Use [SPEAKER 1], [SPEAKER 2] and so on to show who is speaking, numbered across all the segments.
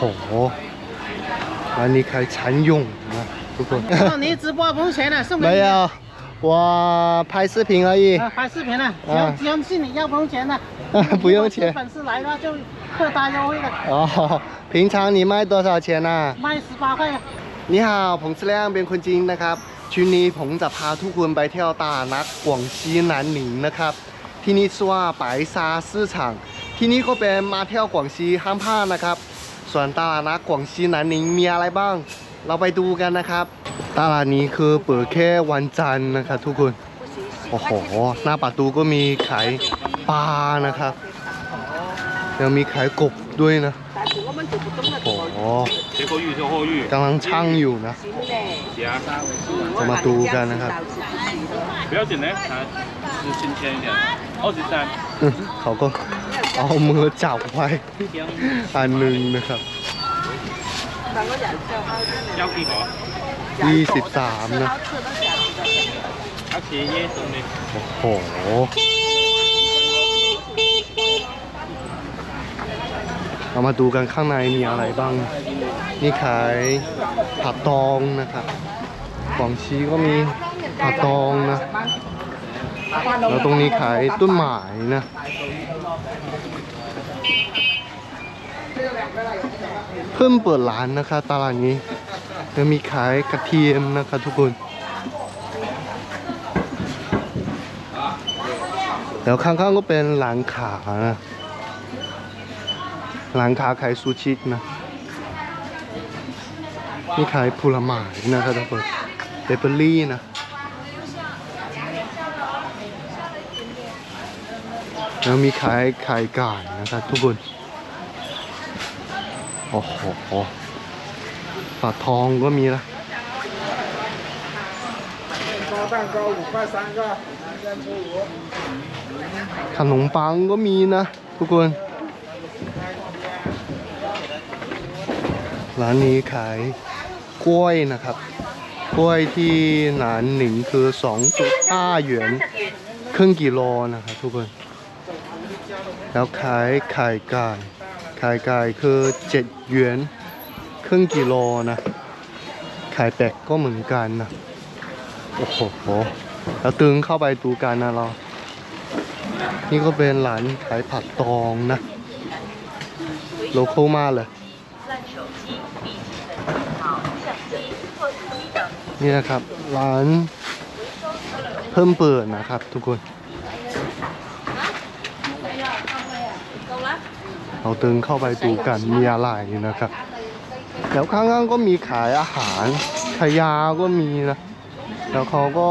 [SPEAKER 1] ร้านนี้ขายฉันยงนะทุกคน
[SPEAKER 2] 哦，你直播不用钱的，送给
[SPEAKER 1] 没
[SPEAKER 2] 你。
[SPEAKER 1] 有，我拍视频而已，
[SPEAKER 2] 啊，拍视频了，
[SPEAKER 1] 啊
[SPEAKER 2] 只要只要是你要不用钱的，
[SPEAKER 1] 不用钱。
[SPEAKER 2] 粉丝来的话就特大优惠的，
[SPEAKER 1] 哦，平常你卖多少钱呢、
[SPEAKER 2] 卖十八块。
[SPEAKER 1] นี่ฮาวผมแสดงเป็นคนจริงนะครับชุดนี้ผมจะพาทุกคนไปเที่ยวตลาดนัดกวางซีหนานหนิงนะครับ ที่นี่ชื่อว่าปายซาซื่อฉางที่นี่ก็เป็นมาเที่ยวกวางซีห้ามพลาดนะครับ ส่วนตลาดนัดกวางซีหนานนิงมีอะไรบ้าง เราไปดูกันนะครับ ตลาดนี้คือเปิดแค่วันจันทร์นะครับทุกคน โอ้โห หน้าประตูก็มีขายปลานะครับยังมีขายกบด้วยนะ โอ้โหกำลังช่างอยู่นะจะมาดูกันนะครับเขาก็ เอามือจับไว้อันหนึ่งนะครับ
[SPEAKER 3] เจ้กี่
[SPEAKER 1] ก่อยี่
[SPEAKER 3] สิบสามนะ
[SPEAKER 1] โอ้โหเรามาดูกันข้างในมีอะไรบ้าง นี่ขายผักตองนะครับของชีก็มีผักตองนะ แล้วตรงนี้ขายต้นไม้นะ เพิ่มเปิดร้านนะคะตลาดนี้จะมีขายกระเทียมนะคะทุกคน แล้วข้างๆก็เป็นร้านขานะร้านขาขายซูชินะนี่ขายผลไม้นะครับทุกคนเบเบอรี่นะแล้วมีขายไข่ไก่นะครับทุกคน โอ้โหปาทองก็มีละขนมปังก็มีนะทุกคน ร้านนี้ขายกล้วยนะครับ กล้วยที่หนานหนิงคือ2.5หยวน ครึ่งกิโลนะครับทุกคน แล้วขายไข่ไก่ ไข่ไก่คือ7หยวนครึ่งกิโลนะไข่เป็ดก็เหมือนกันนะ โอ้โหแล้วตึงเข้าไปดูกันนะเรา นี่ก็เป็นร้านขายผักตองนะ โลโก้มากเลย นี่นะครับร้านเพิ่มเปิดนะครับทุกคน เราเดินเข้าไปดูกันมีอะไรนะครับ แล้วข้างๆก็มีขายอาหารขายยาก็มีนะ แล้วเขาก็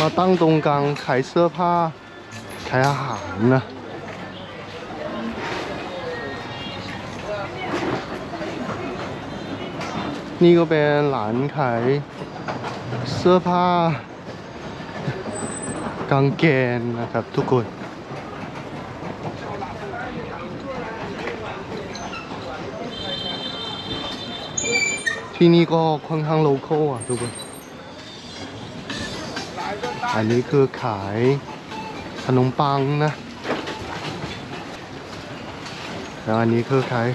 [SPEAKER 1] มาตั้งตรงกลางขายเสื้อผ้าขายอาหารนะนี่ก็เป็นหลานขายเสื้อผ้ากางเกงนะครับทุกคน ที่นี่ก็ค่อนข้างโลคอลอะทุกคน อันนี้คือขายขนมปังนะ แล้วอันนี้คือขาย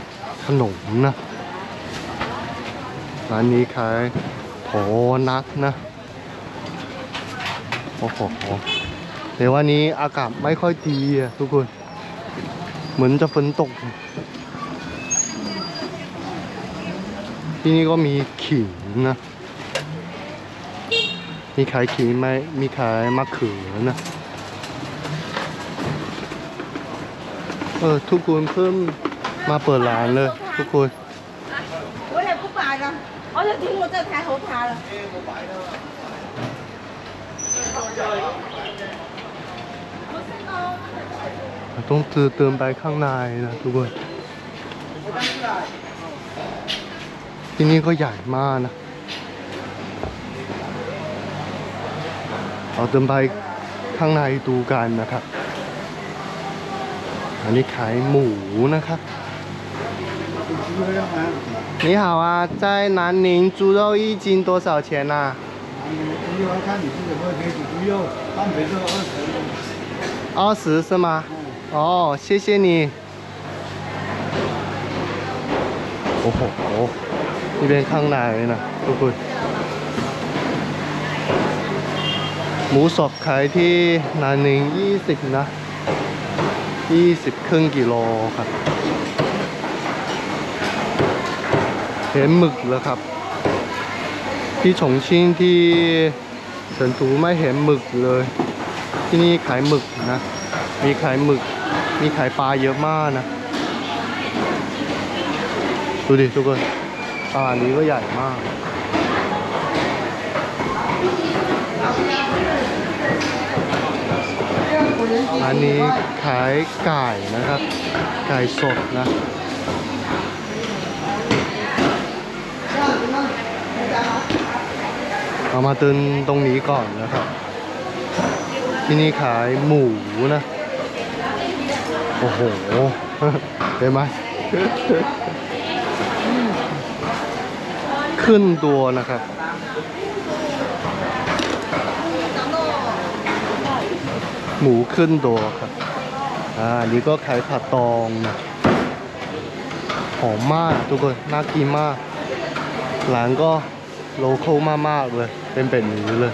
[SPEAKER 1] ขนมนะร้านนี้ขายโถนัดนะ โอ้โหเดี๋ยววันนี้อากาศไม่ค่อยดีอะทุกคน เหมือนจะฝนตก ที่นี่ก็มีขิงนะ มีขายขิงไหมมีขายมะเขือนะ เออ ทุกคนเพิ่มมาเปิดร้านเลย ทุกคน
[SPEAKER 4] 我也不摆了，我就听我这抬头爬了。
[SPEAKER 1] ต้องเติมเติมไปข้างในนะทุกคน ที่นี่ก็ใหญ่มากนะ เราเติมไปข้างในดูกันนะครับ อันนี้ขายหมูนะครับ 你好啊，在南宁猪肉一斤多少钱呐、啊？
[SPEAKER 5] 你要看你是怎么给煮猪肉，半肥肉二十。
[SPEAKER 1] 二十是吗？哦，谢谢你。 โอ้โห นี่เป็นข้างในนะทุกคนหมูสดขายที่นาหนึ่งยี่สิบนะยี่สิบครึ่งกิโลครับ เห็นหมึกแล้วครับ ที่ฉงชิ่งที่เฉินตูไม่เห็นหมึกเลย ที่นี่ขายหมึกนะ มีขายหมึก มีขายปลาเยอะมากนะ ดูดิทุกคน ตานี้ก็ใหญ่มาก อันนี้ขายไก่นะครับ ไก่สดนะเอามาตืนตรงนี้ก่อนนะครับ ที่นี่ขายหมูนะ โอ้โห เห็นไหม ขึ้นตัวนะครับ หมูขึ้นตัวครับ อ่าอันนี้ก็ขายผัดตองนะหอมมากทุกคน น่ากินมาก ร้านก็โลเคอลมากๆเลย เป็นแบบนี้เลย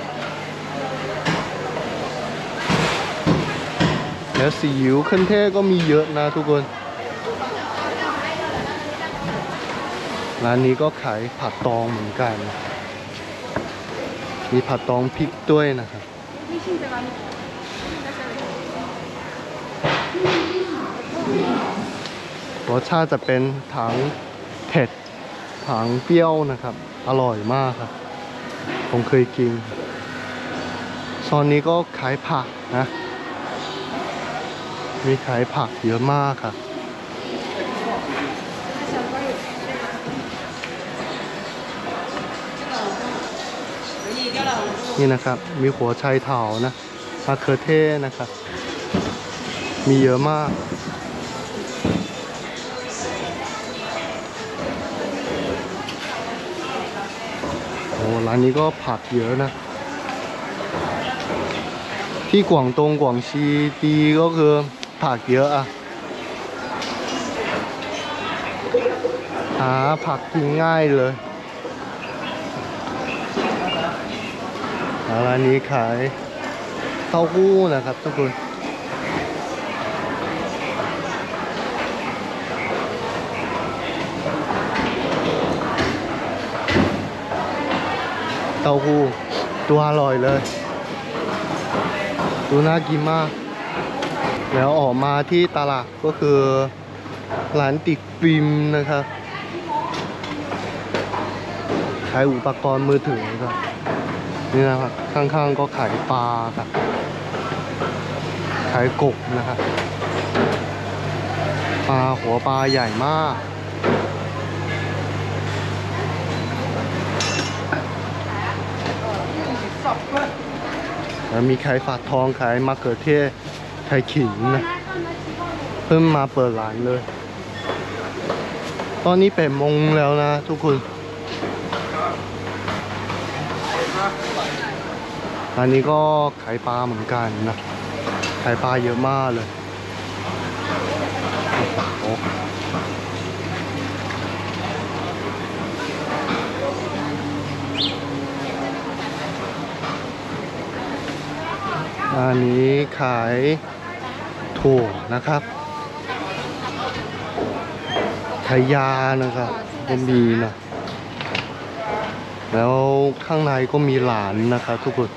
[SPEAKER 1] แล้วสีอิ๊วเครื่องเทศก็มีเยอะนะทุกคน ร้านนี้ก็ขายผัดตองเหมือนกัน มีผัดตองพริกด้วยนะครับ รสชาติจะเป็นถังเผ็ดถังเปรี้ยวนะครับ อร่อยมากครับ ผมเคยกินซอนนี้ก็ขายผักนะ มีขายผักเยอะมากครับ นี่นะครับ มีหัวไชเถานะมะเขือเทศนะครับ มีเยอะมาก โอ้ร้านนี้ก็ผักเยอะนะ ที่กวางตงกวางซีดีก็คือผักเยอะอะหาผักกินง่ายเลย ร้านนี้ขายเต้าหู้นะครับทุกคนเต้าหู้ตัวอร่อยเลย ดูน่ากินมาก แล้วออกมาที่ตลาดก็คือร้านติดฟิล์มนะครับขายอุปกรณ์มือถือครับ นี่นะครับข้างๆก็ขายปลาครับขายกบนะครับปลาหัวปลาใหญ่มาก แล้วมีขายฝาดทองขายมะเขือเทศขายขิงนะเพิ่งมาเปิดร้านเลย ตอนนี้เป็นโมงแล้วนะทุกคน อันนี้ก็ขายปลาเหมือนกันนะ ขายปลาเยอะมากเลยอันนี้ขายถั่วนะครับขายยานะครับก็มีนะ แล้วข้างในก็มีหลานนะครับทุกคน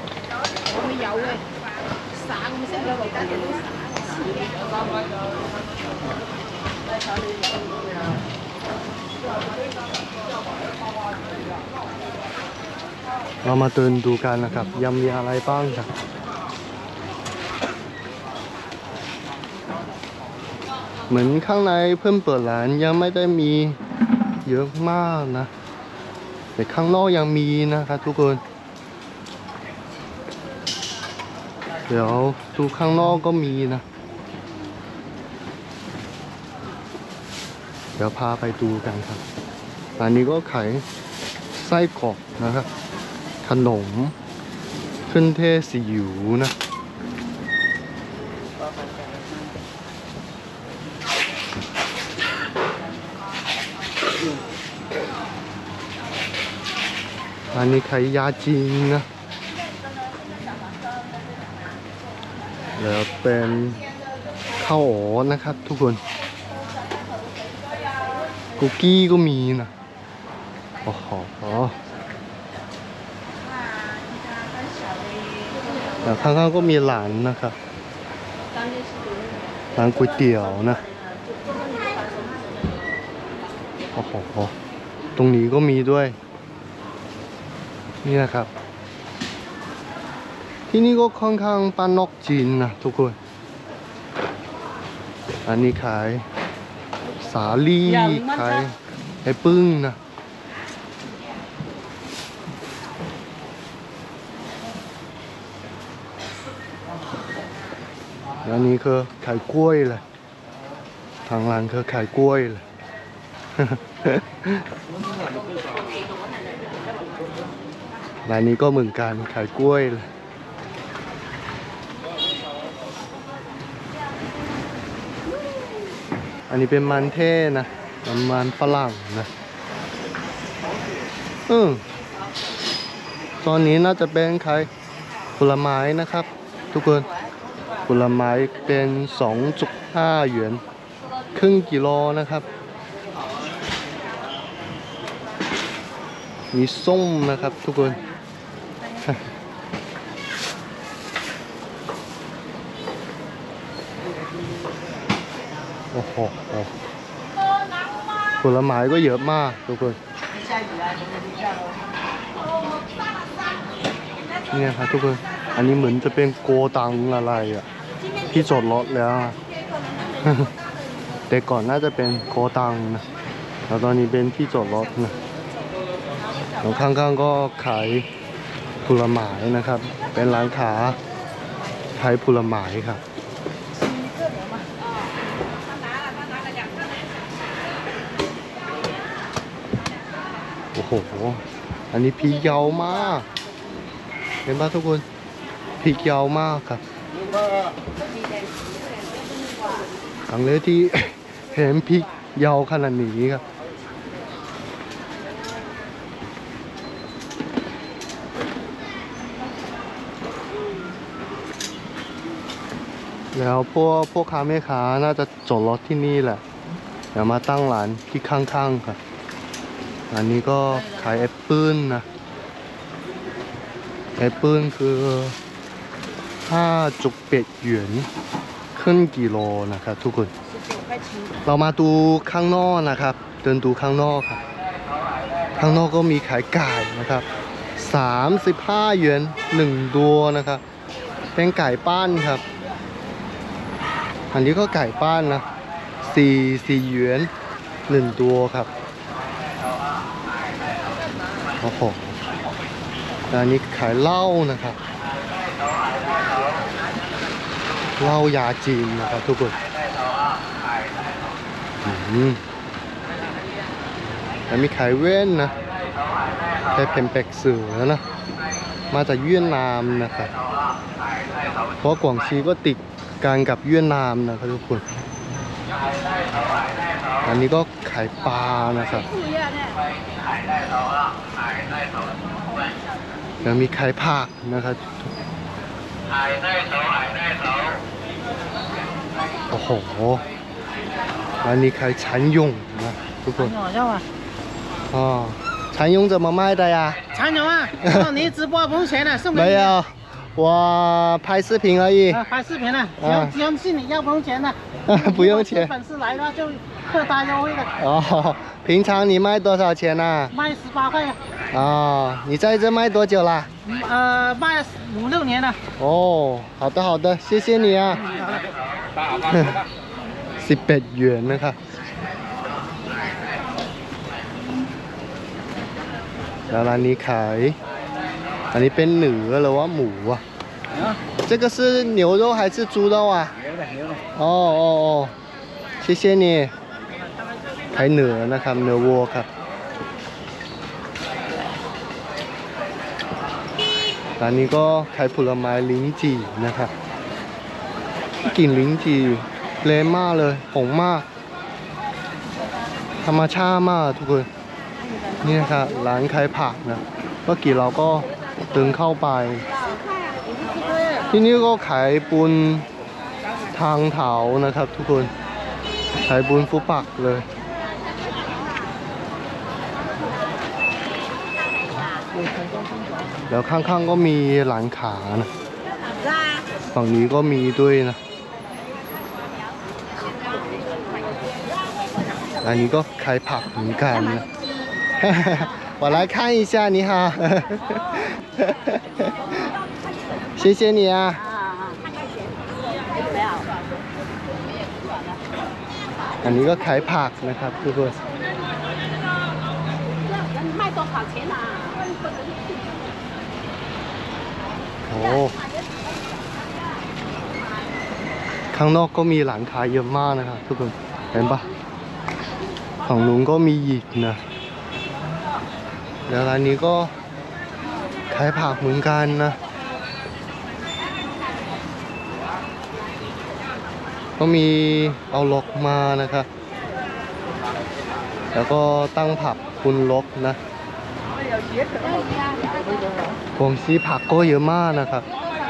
[SPEAKER 1] เรามาเดินดูกันนะครับ ยังมีอะไรบ้างครับเหมือนข้างในเพิ่มเปิดร้านยังไม่ได้มีเยอะมากนะ แต่ข้างนอกยังมีนะครับทุกคน เดี๋ยวดูข้างนอกก็มีนะ เดี๋ยวพาไปดูกันครับอันนี้ก็ขายไส้กรอกนะครับ นมเครื่องเทศซีอิ๊วนะอันนี้ขายยาจีนนะ แล้วเป็นข้าวโอ๋นะครับทุกคน คุกกี้ก็มีนะ โอ้โหแล้ว ข้างๆก็มีร้านนะครับร้านก๋วยเตี๋ยวนะโอ้โหตรงนี้ก็มีด้วย นี่นะครับ ที่นี่ก็ค่อนข้างป้านนอกจีนนะทุกคน อันนี้ขายสาลี่ขายไอ้ปึ้งนะ แล้วนี้คือขายกล้วยเลยทางร้านคือขายกล้วยเลยร้านนี้ก็เหมือนกันขายกล้วยเลยอันนี้เป็นมันเทศนะมันฝรั่งนะอืมตอนนี้น่าจะเป็นขายผลไม้นะครับ ทุกคน ลไม้เป็น2.5หยวน ครึ่งกิโลนะครับ มีส้มนะครับทุกคนโอ้โหผลไม้ก็เยอะมากทุกคนเนี่ยครับทุกคน อันนี้เหมือนจะเป็นโกดังอะไรอะ ที่จอดรถแล้ว แต่ก่อนน่าจะเป็นโกดังนะแล้วตอนนี้เป็นที่จอดรถนะแล้วข้างๆก็ขายผลไม้นะครับ เป็นร้านค้าขายผลไม้ครับโอ้โห อันนี้พริกยาวมาก เห็นป่ะทุกคนพริกยาวมากครับ ครั้งแรกที่เห็นพริกยาวขนาดนี้ครับแล้วพวกพวกค้าแม่ค้าน่าจะจอดรถที่นี่แหละเดี๋ยวมาตั้งร้านที่ข้างๆครับอันนี้ก็ขายแอปเปิ้ลนะแอปเปิ้ลคือ 5จุกเป็ดหยวนครึ่งกิโลนะครับทุกคน เรามาดูข้างนอกนะครับ เดินดูข้างนอกครับ ข้างนอกก็มีขายไก่นะครับ35หยวน1ตัวนะครับ เป็นไก่ป้านครับ อันนี้ก็ไก่ป้านนะ4 4หยวน1ตัวครับโอ้โหแล้วอันนี้ขายเหล้านะครับ เหล้ายาจีนนะครับทุกคนอืมแล้วมีขายเว้นนะขายเพนแปกเสือนะ มาจากเวียดนามนะครับ เพราะกวางซีก็ติดกันกับเวียดนามนะครับทุกคน อันนี้ก็ขายปลานะครับแล้วมีขายผักนะครับ โอ้โหอันนี้ขายฉันยงนะทุกคน
[SPEAKER 2] 你好笑啊？
[SPEAKER 1] 哦，蚕蛹怎么卖的呀？
[SPEAKER 2] 长牛啊，哦你直播不用钱的，送给你。
[SPEAKER 1] 没有，我拍视频而已，
[SPEAKER 2] 啊，拍视频了，只要
[SPEAKER 1] 啊
[SPEAKER 2] 只要信你要不用钱的，
[SPEAKER 1] 不用钱
[SPEAKER 2] 有粉丝来的话就特大优惠的，
[SPEAKER 1] 哦，平常你卖多少钱呢、
[SPEAKER 2] 卖十八块，
[SPEAKER 1] 哦，你在这卖多久啦？
[SPEAKER 2] 呃，卖了五六年了。
[SPEAKER 1] 哦，好的好的，谢谢你啊。 สิบแปดหยวนนะครับ แล้วร้านนี้ขาย อันนี้เป็นเนื้อหรือว่าหมูอ่ะ这个是牛肉还是猪肉啊哦哦哦谢谢你ขายเนื้อนะครับ เนื้อวัวครับ ร้านนี้ก็ขายผลไม้ลิ้นจี่นะครับ กลิ่นลิ้นจี่เละมากเลยหอมมาก ธรรมชาติมากทุกคนนี่นะครับร้านขายผักนะเมื่อกี้เราก็เดินเข้าไป ที่นี่ก็ขายปุนทางเถานะครับ ทุกคนขายบุญฟุปักเลยแล้วข้างๆก็มีหลังขานะฝั่งนี้ก็มีด้วยนะ อันนี้ก็ขายผักเหมือนกันนะ 我来看一下，你好，谢谢你啊。อันนี้ก็ขายผักนะครับทุกคน
[SPEAKER 4] 卖多少钱啊？
[SPEAKER 1] โอ้ข้างนอกก็มีหลังขายเยอะมากนะครับทุกคน เห็นปะ ฝั่งนู้นก็มีอีกนะ แล้วร้านนี้ก็ขายผักเหมือนกันนะก็มีเอาลกมานะครับ แล้วก็ตั้งผักคุณลกนะกวางซีผักก็เยอะมากนะครับ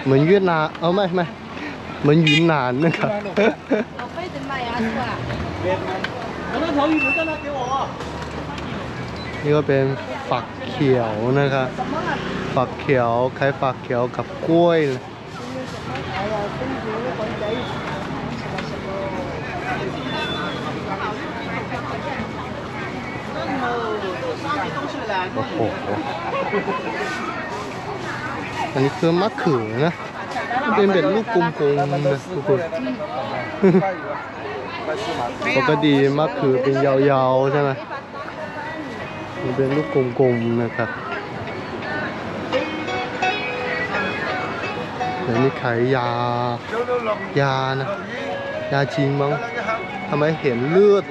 [SPEAKER 1] เหมือนเวียดนามเออไม่ไม่เหมือนยุนนานนะครับ นี่ก็เป็นฝักเขียวนะครับ ฝักเขียวคล้ายฝักเขียวกับกล้วยเลยโอ้โห อันนี้คือมะเขือนะ เป็นแบบลูกกลมๆนะทุกคน ปกติมักคือเป็นยาวๆใช่ไหมมันเป็นลูกกลมๆนะครับเดี๋ยวนี้ขายยา ยานะ ยาชิงมั้งทำไมเห็นเลือด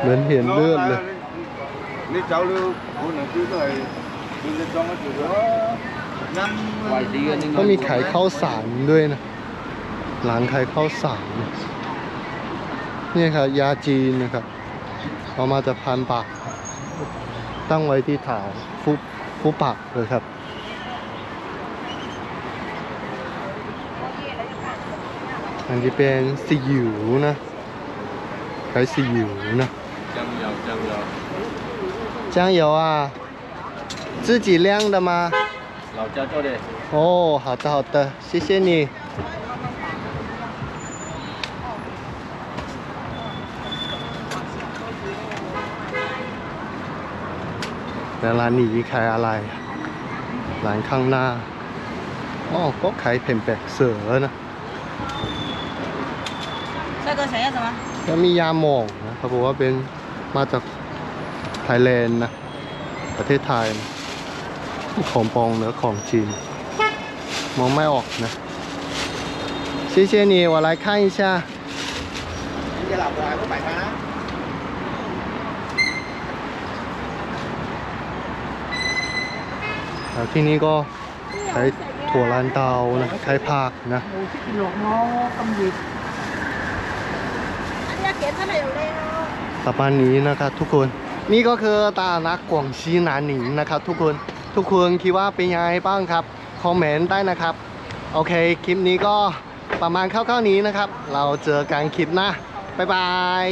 [SPEAKER 1] เหมือนเห็นเลือดเลย
[SPEAKER 5] นี่เจ้าลูกคุณชื่ออะไรคุณจะ
[SPEAKER 3] จ้องมาจุดว่า
[SPEAKER 1] ก็มีขายข้าวสารด้วยนะ ร้านขายข้าวสารนะนี่ครับยาจีนนะครับเอามาจากพันปาก ตั้งไว้ที่ถาฟุฟุปากเลยครับ อันนี้เป็นสีหยูนะขายสีหยูนะ
[SPEAKER 3] 酱油酱油，
[SPEAKER 1] 酱油啊自己晾的吗
[SPEAKER 3] 老家做的。
[SPEAKER 1] 哦，好的好的，谢谢你。 แต่ร้านนี้ขายอะไร ร้านข้างหน้าอ๋อก็ขายเพนแบกเสือนะ
[SPEAKER 4] ใช่ตัวใช้
[SPEAKER 1] อะไมาจะมียาหมองนะเขาบอกว่าเป็นมาจากไทยแลนด์นะ ประเทศไทยนะของปองเหนือของจีน มองไม่ออกนะขอบชนี่าค่ายใช่
[SPEAKER 5] จะหลับไว้ก
[SPEAKER 1] แล้วที่นี่ก็ใช้ถั่วลานเตานะใช้ผักนะประมาณนี้นะครับทุกคน นี่ก็คือตานักกวงชีหนานหนิงนะครับทุกคนทุกคนคิดว่าเป็นยังไงบ้างครับคอมเมนต์ได้นะครับ โอเคคลิปนี้ก็ประมาณคร่าวๆนี้นะครับ เราเจอกันคลิปหน้าบ๊ายบาย